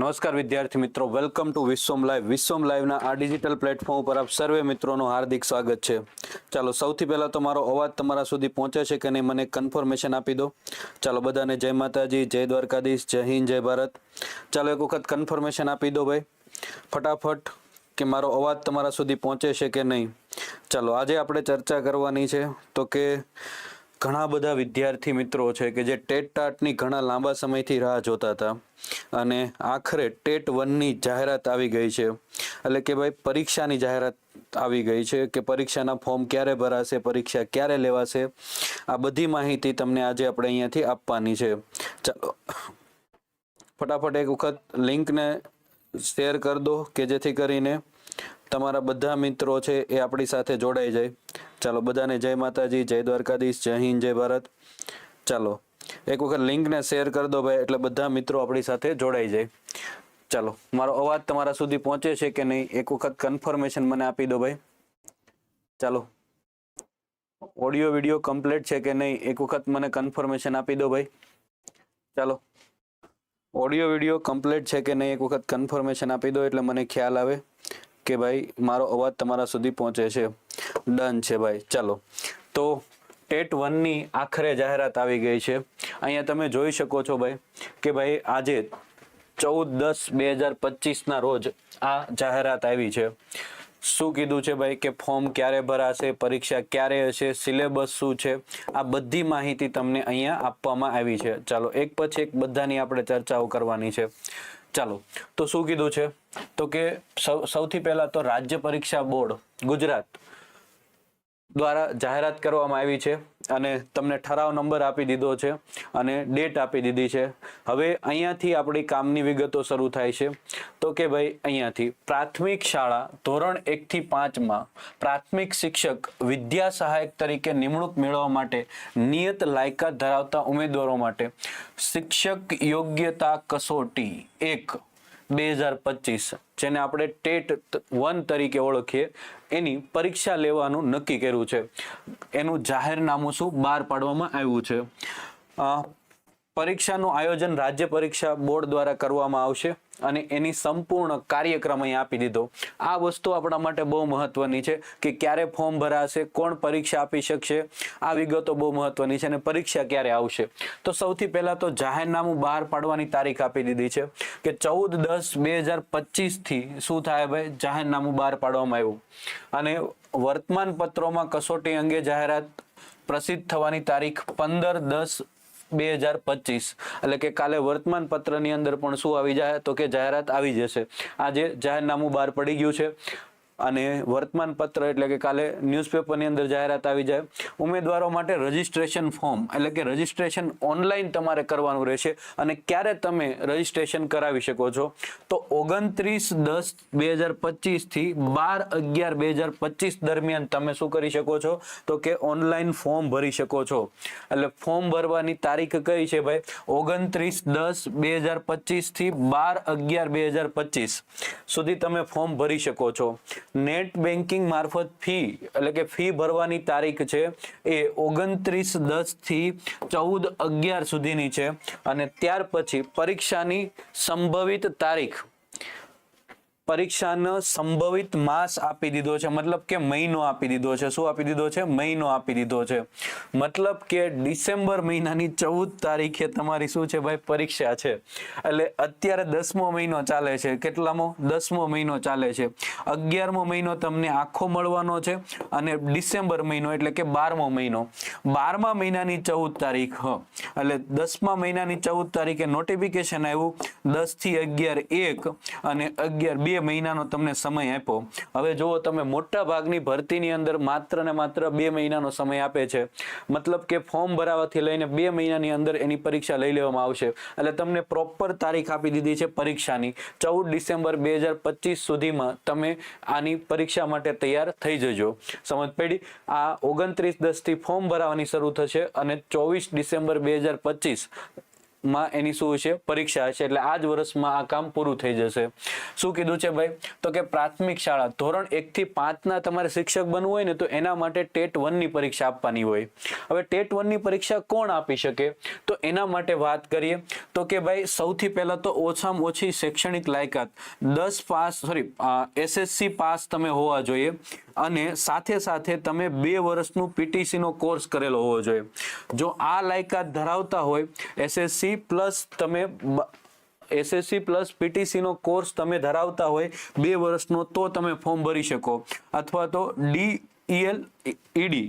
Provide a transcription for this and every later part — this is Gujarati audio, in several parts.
નમસ્કાર વિદ્યાર્થી મિત્રો welcome to Vishwam live Vishwam લાઈવના આ ડિજિટલ પ્લેટફોર્મ ઉપર આપ સર્વે મિત્રોનું હાર્દિક સ્વાગત છે. ચાલો, સૌથી પહેલાં તો મારો અવાજ તમારા સુધી પહોંચે છે કે નહીં, મને કન્ફર્મેશન આપી દો. ચાલો, બધાને જય માતાજી, જય દ્વારકાધીશ, જય હિન્દ, જય ભારત. ચાલો, એક વખત કન્ફર્મેશન આપી દો ભાઈ. ફટાફટ કે મારો અવાજ તમારા સુધી પહોંચે છે કે નહીં? ચાલો, આજે આપણે ચર્ચા કરવાની છે તો કે ઘણા બધા વિદ્યાર્થી મિત્રો છે કે જે ટેટ ટાટની ઘણા લાંબા સમયથી રાહ જોતા હતા અને આખરે ટેટ વનની જાહેરાત આવી ગઈ છે. એટલે કે ભાઈ પરીક્ષાની જાહેરાત આવી ગઈ છે કે પરીક્ષાના ફોર્મ ક્યારે ભરાશે, પરીક્ષા ક્યારે લેવાશે? આ બધી માહિતી તમને આજે આપણે અહીંયાથી આપવાની છે. ચાલો ફટાફટ એક વખત લિંકને શેર કરી દો કે જેથી કરીને તમારા બધા મિત્રો છે એ આપણી સાથે જોડાઈ જાય. ચાલો, બધાને જય માતાજી, જય દ્વારકાધીશ, જય હિન્દ, જય ભારત. ચાલો, એક વખત લિંકને શેર કરી દો ભાઈ, એટલે બધા મિત્રો આપણી સાથે જોડાઈ જાય. ચાલો, મારો અવાજ તમારા સુધી પહોંચે છે કે નહીં, એક વખત કન્ફર્મેશન મને આપી દો ભાઈ. ચાલો ઓડિયો વિડિયો કમ્પ્લીટ છે કે નહીં, એક વખત મને કન્ફર્મેશન આપી દો ભાઈ. ચાલો ઓડિયો વિડિયો કમ્પ્લીટ છે કે નહીં, એક વખત કન્ફર્મેશન આપી દો, એટલે મને ખ્યાલ આવે. કે ભાઈ, મારો અવાજ તમારા સુધી પહોંચે છે. ડન છે ભાઈ. ચાલો. તો ટેટ વનની આખરે જાહેરાત આવી ગઈ છે. અહીંયા તમે જોઈ શકો છો ભાઈ કે ભાઈ, આજે ચૌદ દસ બે હજાર પચીસના રોજ આ જાહેરાત આવી છે. શું કીધું છે ભાઈ કે ફોર્મ ક્યારે ભરાશે, પરીક્ષા ક્યારે હશે, સિલેબસ શું છે? આ બધી માહિતી તમને અહીંયા આપવામાં આવી છે. ચાલો, એક પછી એક બધાની આપણે ચર્ચાઓ કરવાની છે. ચાલો તો શું કીધું છે? તો કે સૌથી પહેલા તો રાજ્ય પરીક્ષા બોર્ડ ગુજરાત. દ્વારા જાહેરાત કરવામાં આવી છે અને તમને ઠરાવ નંબર આપી દીધો છે અને ડેટ આપી દીધી છે. હવે અહીંયાથી આપણી કામની વિગતો શરૂ થાય છે. તો કે ભાઈ અહીંયાથી પ્રાથમિક શાળા ધોરણ એકથી પાંચમાં પ્રાથમિક શિક્ષક વિદ્યા સહાયક તરીકે નિમણૂક મેળવવા માટે નિયત લાયકાત ધરાવતા ઉમેદવારો માટે શિક્ષક યોગ્યતા કસોટી એક બે હજાર પચીસ. જેને આપણે ટેટ વન તરીકે ઓળખીએ. એની પરીક્ષા લેવાનું નક્કી કર્યું છે. એનું જાહેરનામું શું? બહાર પાડવામાં આવ્યું છે. પરીક્ષાનું આયોજન રાજ્ય પરીક્ષા બોર્ડ દ્વારા કરવામાં આવશે અને એની સંપૂર્ણ કાર્યક્રમ અહીં આપી દીધો. આ વસ્તુ આપણા માટે બહુ મહત્વની છે કે ક્યારે ફોર્મ ભરાશે, કોણ પરીક્ષા આપી શકશે, આ વિગતો બહુ મહત્વની છે અને પરીક્ષા ક્યારે આવશે. તો સૌથી પહેલાં તો જાહેરનામું બહાર પાડવાની તારીખ આપી દીધી છે કે ચૌદ દસ બે હજાર પચીસથી શું થાય ભાઈ? જાહેરનામું બહાર પાડવામાં આવ્યું. અને વર્તમાન પત્રોમાં કસોટી અંગે જાહેરાત પ્રસિદ્ધ થવાની તારીખ પંદર દસ બે હજાર પચીસ. એટલે કે કાલે વર્તમાન પત્રની અંદર પણ શું આવી જાય તો કે જાહેરાત આવી જશે. આજે જાહેરનામું બહાર પડી ગયું છે. અને વર્તમાન પત્ર એટલે કે કાલે ન્યૂઝપેપરની અંદર જાહેરાત આવી જાય. ઉમેદવારો માટે રજિસ્ટ્રેશન ફોર્મ એટલે કે રજિસ્ટ્રેશન ઓનલાઈન તમારે કરવાનું રહેશે અને ક્યારે તમે રજિસ્ટ્રેશન કરાવી શકો છો? તો ઓગણત્રીસ દસ બે હજાર પચીસથી બાર અગિયાર બે હજાર પચીસ દરમિયાન તમે શું કરી શકો છો? તો કે ઓનલાઈન ફોર્મ ભરી શકો છો. એટલે ફોર્મ ભરવાની તારીખ કઈ છે ભાઈ? ઓગણત્રીસ દસ બે હજાર પચીસથી બાર અગિયાર બે હજાર પચીસ સુધી તમે ફોર્મ ભરી શકો છો. નેટ બેન્કિંગ મારફત ફી, એટલે કે ફી ભરવાની તારીખ છે, એ ઓગણત્રીસ દસથી ચૌદ અગિયાર સુધીની છે. અને ત્યાર પછી પરીક્ષાની સંભવિત તારીખ પરીક્ષાનો સંભવિત માસ આપી દીધો છે. મતલબ કે મહિનો આપી દીધો છે. શું આપી દીધો છે? મહિનો આપી દીધો છે. મતલબ કે ડિસેમ્બર મહિનાની ચૌદ તારીખે તમારી શું છે ભાઈ? પરીક્ષા છે. એટલે અત્યારે દસમો મહિનો ચાલે છે. કેટલામો? દસમો મહિનો ચાલે છે. અગિયારમો મહિનો તમને આખો મળવાનો છે અને ડિસેમ્બર મહિનો એટલે કે બારમો મહિનો. બારમા મહિનાની ચૌદ તારીખ એટલે દસમા મહિનાની ચૌદ તારીખે નોટિફિકેશન આવ્યું. દસથી અગિયાર એક અને અગિયાર બે. મહિનાનો તમને સમય આપ્યો. હવે જુઓ તમે મોટા ભાગની ભરતીની અંદર માત્ર ને માત્ર બે મહિનાનો સમય આપે છે. મતલબ કે ફોર્મ ભરાવાથી લઈને બે મહિનાની અંદર એની પરીક્ષા લઈ લેવામાં આવશે. એટલે તમને પ્રોપર તારીખ આપી દીધી છે પરીક્ષાની. ચૌદ ડિસેમ્બર બે હજાર પચીસ સુધીમાં તમે આની પરીક્ષા માટે તૈયાર થઈ જજો. સમજ પડી? આ ઓગણત્રીસ દસથી ફોર્મ ભરાવાની શરૂ થશે અને ચોવીસ ડિસેમ્બર બે હજાર પચીસ માં એની શું છે? પરીક્ષા હશે એટલે આ જ વર્ષમાં આ કામ પૂરું થઈ જશે. શું કીધું છે ભાઈ? તો કે પ્રાથમિક શાળા, ધોરણ એક થી પાંચના તમારે શિક્ષક બનવું હોય ને, તો એના માટે ટેટ વનની પરીક્ષા આપવાની હોય. હવે ટેટ વનની પરીક્ષા કોણ આપી શકે? તો એના માટે વાત કરીએ. તો કે ભાઈ, સૌથી પહેલા તો ઓછામાં ઓછી શૈક્ષણિક લાયકાત. દસ પાસ સોરી એસએસસી પાસ તમે હોવા જોઈએ અને સાથે સાથે તમે બે વર્ષનું પીટીસીનો કોર્સ કરેલો હોવો જોઈએ. જો આ લાયકાત ધરાવતા હોય, એસએસસી પ્લસ તમે એસએસસી પ્લસ પીટીસીનો કોર્સ તમે ધરાવતા હોય બે વર્ષનો, તો તમે ફોર્મ ભરી શકો. અથવા તો ડી ઈએલ ઈડી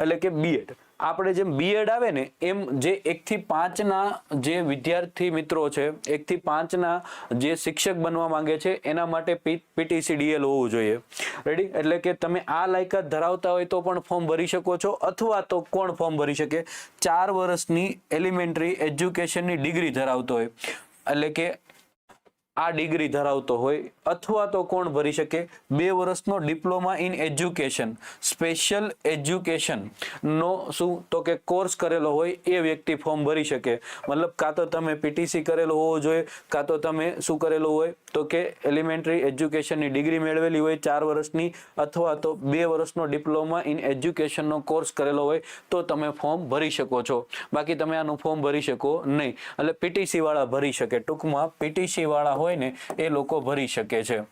એટલે કે બીએડ આપણે જેમ બીએડ આવે ને, એમ જે એકથી પાંચના જે વિદ્યાર્થી મિત્રો છે એકથી પાંચના જે શિક્ષક બનવા માંગે છે, એના માટે પીટીસી ડીએલ હોવું જોઈએ. રેડી એટલે કે તમે આ લાયકાત ધરાવતા હોય તો પણ ફોર્મ ભરી શકો છો, અથવા તો કોણ ફોર્મ ભરી શકે? ચાર વર્ષની એલિમેન્ટરી એજ્યુકેશનની ડિગ્રી ધરાવતો હોય. એટલે કે આ ડિગ્રી ધરાવતો હોય અથવા તો કોણ ભરી શકે? બે વર્ષનો diploma in education. Special education નો શું? તો કે કોર્સ કરેલો હોય એ વ્યક્તિ ફોર્મ ભરી શકે. મતલબ કાં તો તમે પીટીસી કરેલો હોવો જોઈએ, કાં તો તમે શું કરેલું હોય? તો કે એલિમેન્ટરી એજ્યુકેશનની ડિગ્રી મેળવેલી હોય ચાર વર્ષની અથવા તો બે વર્ષનો ડિપ્લોમા ઇન એજ્યુકેશનનો કોર્સ કરેલો હોય, તો તમે ફોર્મ ભરી શકો છો. બાકી તમે આનું ફોર્મ ભરી શકો નહીં. એટલે પીટીસીવાળા ભરી શકે. ટૂંકમાં પીટીસી વાળા હોય ને એ લોકો ભરી શકે છે.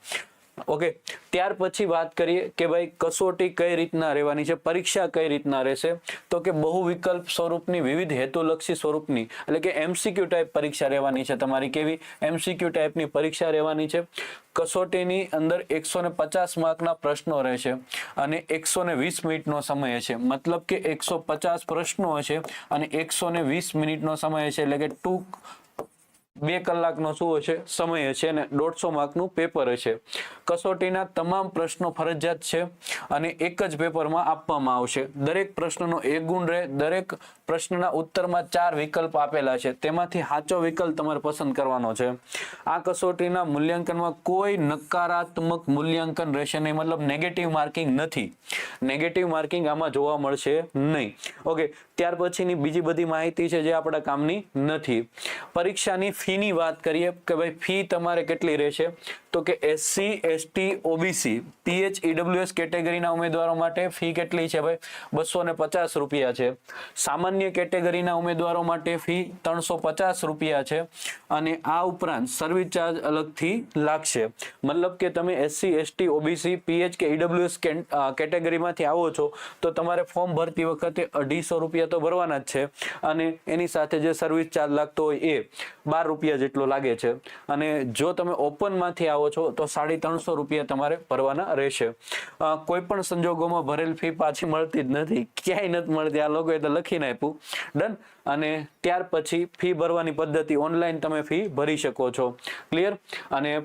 ઓકે ત્યાર પછી વાત કરીએ કે ભાઈ કસોટી કઈ રીતના રહેવાની છે, પરીક્ષા કઈ રીતના રહેશે? તો કે બહુ વિકલ્પ સ્વરૂપની, વિવિધ હેતુલક્ષી સ્વરૂપની, એટલે કે એમસીક્યુ ટાઈપ પરીક્ષા રહેવાની છે તમારી કેવી? એમસીક્યુ ટાઈપની પરીક્ષા રહેવાની છે. કસોટીની અંદર એકસો ને પચાસ માર્કના પ્રશ્નો રહેશે અને એકસો ને વીસ મિનિટનો સમય છે. મતલબ કે એકસો પચાસ પ્રશ્નો હશે અને એકસો ને વીસ મિનિટનો સમય છે, એટલે કે ટૂંક બે કલાકનો શું હશે? સમય હશે અને દોઢસો માર્કનું પેપર હશે. કસોટીના તમામ પ્રશ્નો ફરજિયાત છે અને એક જ પેપરમાં આપવામાં આવશે. દરેક પ્રશ્નનો એક ગુણ રહે. દરેક પ્રશ્નના ઉત્તરમાં ચાર વિકલ્પ આપેલા છે. તેમાંથી સાચો વિકલ્પ તમારે પસંદ કરવાનો છે. આ કસોટીના મૂલ્યાંકનમાં કોઈ નકારાત્મક મૂલ્યાંકન રહેશે નહીં. મતલબ નેગેટિવ માર્કિંગ નથી. નેગેટિવ માર્કિંગ આમાં જોવા મળશે નહીં. ઓકે ત્યાર પછીની બીજી બધી માહિતી છે જે આપણા કામની નથી. પરીક્ષાની ફીની વાત કરીએ કે ભાઈ ફી તમારે કેટલી રહેશે? તો કે SC ST OBC PH EWS કેટેગરીના ઉમેદવારો માટે ફી કેટલી છે ભાઈ? બસો ને પચાસ રૂપિયા છે. સામાન્ય કેટેગરીના ઉમેદવારો માટે ફી ત્રણસો પચાસ રૂપિયા છે. અને આ ઉપરાંત સર્વિસ ચાર્જ અલગથી લાગશે. મતલબ કે તમે એસસી એસટી ઓબીસી પીએચ કે ઈડબ્લ્યુએસ કેટેગરીમાંથી આવો છો, તો તમારે ફોર્મ ભરતી વખતે અઢીસો રૂપિયા તો ભરવાના જ છે. અને એની સાથે જે સર્વિસ ચાર્જ લાગતો હોય એ બાર રૂપિયા જેટલો લાગે છે. અને જો તમે ઓપનમાંથી આવો છો, તો સાડી ત્રણસો રૂપિયા તમારે ભરવાના રહેશે. કોઈ પણ સંજોગોમાં ભરેલ ફી પાછી મળતી જ નથી. ક્યાંય નથી મળતી. આ લોકોએ તો લખીને આપ્યું. ડન. અને ત્યાર પછી ફી ભરવાની પદ્ધતિ ઓનલાઈન તમે ફી ભરી શકો છો. ક્લિયર? અને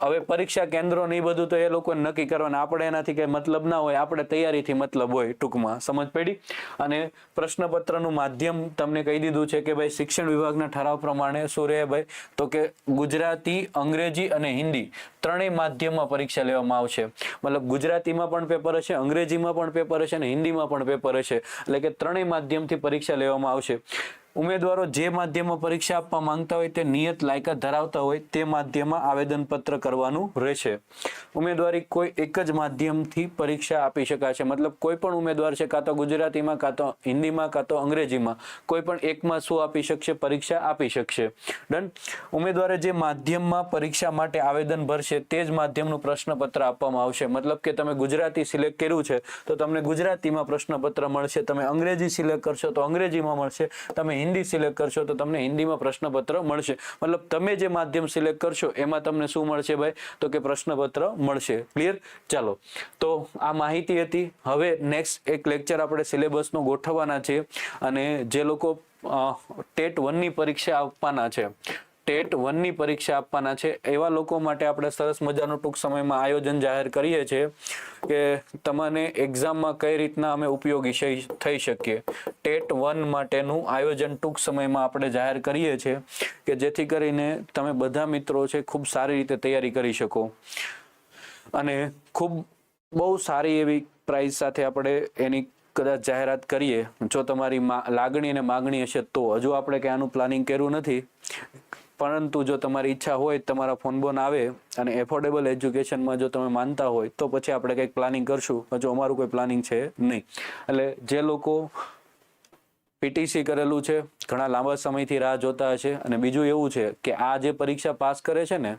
હવે પરીક્ષા કેન્દ્રો ને એ બધું તો એ લોકો નક્કી કરવાના. આપણે એનાથી કંઈ મતલબ ના હોય. આપણે તૈયારીથી મતલબ હોય ટૂંકમાં. સમજ પડી? અને પ્રશ્નપત્રનું માધ્યમ તમને કહી દીધું છે કે ભાઈ શિક્ષણ વિભાગના ઠરાવ પ્રમાણે શું રહે ભાઈ? તો કે ગુજરાતી, અંગ્રેજી અને હિન્દી. ત્રણેય માધ્યમમાં પરીક્ષા લેવામાં આવશે. મતલબ ગુજરાતીમાં પણ પેપર હશે, અંગ્રેજીમાં પણ પેપર હશે અને હિન્દીમાં પણ પેપર હશે. એટલે કે ત્રણેય માધ્યમથી પરીક્ષા લેવામાં આવશે. ઉમેદવારો જે માધ્યમમાં પરીક્ષા આપવા માંગતા હોય તે નિયત લાયકાત ધરાવતા હોય તે માધ્યમમાં આવેદનપત્ર કરવાનું રહેશે. ઉમેદવારી કોઈ એક જ માધ્યમથી પરીક્ષા આપી શકાશે. મતલબ કોઈ પણ ઉમેદવાર છે, કાં તો ગુજરાતીમાં, કાં તો હિન્દીમાં, કાં તો અંગ્રેજીમાં, કોઈ પણ એકમાં શું આપી શકશે? પરીક્ષા આપી શકશે. ડન ઉમેદવારે જે માધ્યમમાં પરીક્ષા માટે આવેદન ભરશે તે જ માધ્યમનું પ્રશ્નપત્ર આપવામાં આવશે. મતલબ કે તમે ગુજરાતી સિલેક્ટ કર્યું છે, તો તમને ગુજરાતીમાં પ્રશ્નપત્ર મળશે. તમે અંગ્રેજી સિલેક્ટ કરશો, તો અંગ્રેજીમાં મળશે. તમે હિન્દી સિલેક્ટ કરશો તો તમને હિન્દીમાં પ્રશ્નપત્ર મળશે. મતલબ તમે જે માધ્યમ સિલેક્ટ કરશો, એમાં તમને શું મળશે ભાઈ? તો કે પ્રશ્નપત્ર મળશે. ક્લિયર ચાલો. તો આ માહિતી હતી. હવે નેક્સ્ટ એક લેક્ચર આપણે સિલેબસનો ગોઠવવાના છે અને જે લોકો ટેટ વનની પરીક્ષા આપવાના છે. ટેટ વનની પરીક્ષા આપવાના છે. એવા લોકો માટે આપણે સરસ મજાનું ટૂંક સમયમાં આયોજન જાહેર કરીએ છીએ કે તમને એક્ઝામમાં કઈ રીતના અમે ઉપયોગી થઈ- શકીએ. ટેટ વન માટેનું આયોજન ટૂંક સમયમાં આપણે જાહેર કરીએ છીએ કે જેથી કરીને તમે બધા મિત્રો છે ખૂબ સારી રીતે તૈયારી કરી શકો. અને ખૂબ બહુ સારી એવી પ્રાઇઝ સાથે આપણે એની કદાચ જાહેરાત કરીએ. જો તમારી લાગણી અને માગણી હશે તો. હજુ આપણે કે આનું પ્લાનિંગ કર્યું નથી. પરંતુ જો તમારી ઈચ્છા હોય, તમારા ફોન બોન આવે અને એફોર્ડેબલ એજ્યુકેશનમાં જો તમે માનતા હોય, તો પછી આપણે કંઈક પ્લાનિંગ કરશું. હજુ અમારું કોઈ પ્લાનિંગ છે નહીં. એટલે જે લોકો પીટીસી કરેલું છે, ઘણા લાંબા સમયથી રાહ જોતા હશે અને બીજું એવું છે કે આ જે પરીક્ષા પાસ કરે છે ને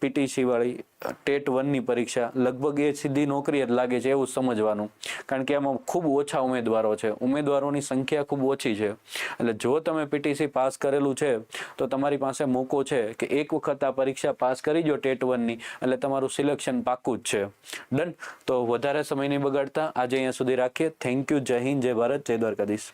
પીટીસી વાળી ટેટ વનની પરીક્ષા લગભગ એ સીધી નોકરી જ લાગે છે એવું સમજવાનું. કારણ કે એમાં ખૂબ ઓછા ઉમેદવારો છે. ઉમેદવારોની સંખ્યા ખૂબ ઓછી છે. એટલે જો તમે પીટીસી પાસ કરેલું છે, તો તમારી પાસે મોકો છે કે એક વખત આ પરીક્ષા પાસ કરી જો ટેટ વનની. એટલે તમારું સિલેક્શન પાક્કું જ છે. ડન. તો વધારે સમય નહીં બગાડતા. આજે અહીંયા સુધી રાખીએ. Thank you. જય હિન્દ. જય ભારત. જય દ્વારકાધીશ.